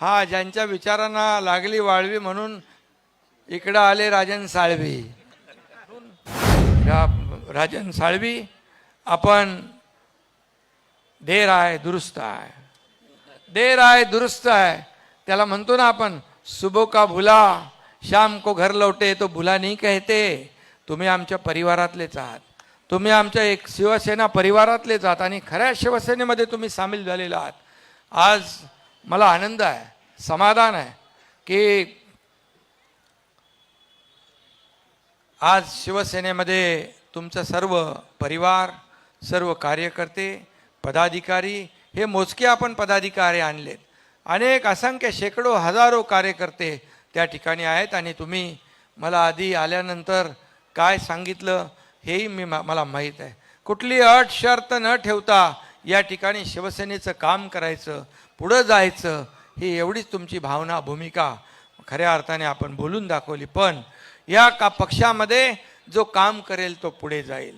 हा ज्यांच्या विचारांना लागली वाळवी म्हणून इकडं आले राजन साळवी. राजन साळवी आपण देर आहे दुरुस्त आहे. देर आहे दुरुस्त आहे. त्याला म्हणतो ना आपण सुबो का भुला शाम को घर लवटे तो भुला नाही कहते. तुम्ही आमच्या परिवारातलेच आहात तुम्ही आमच्या एक शिवसेना परिवारातलेच आहात आणि खऱ्या शिवसेनेमध्ये तुम्ही सामील झालेला आहात. आज मला आनंद आहे समाधान आहे की आज शिवसेनेमध्ये तुमचं सर्व परिवार सर्व कार्यकर्ते पदाधिकारी हे मोजके आपण पदाधिकारी आणलेत. अनेक असंख्य शेकडो हजारो कार्यकर्ते त्या ठिकाणी आहेत आणि तुम्ही मला आधी आल्यानंतर काय सांगितलं हेही मी मा- मला माहीत आहे. कुठली अट शर्त न ठेवता या ठिकाणी शिवसेनेचं काम करायचं पुढं जायचं ही एवढीच तुमची भावना भूमिका खऱ्या अर्थाने आपण बोलून दाखवली. पण या का पक्षामध्ये जो काम करेल तो पुढे जाईल.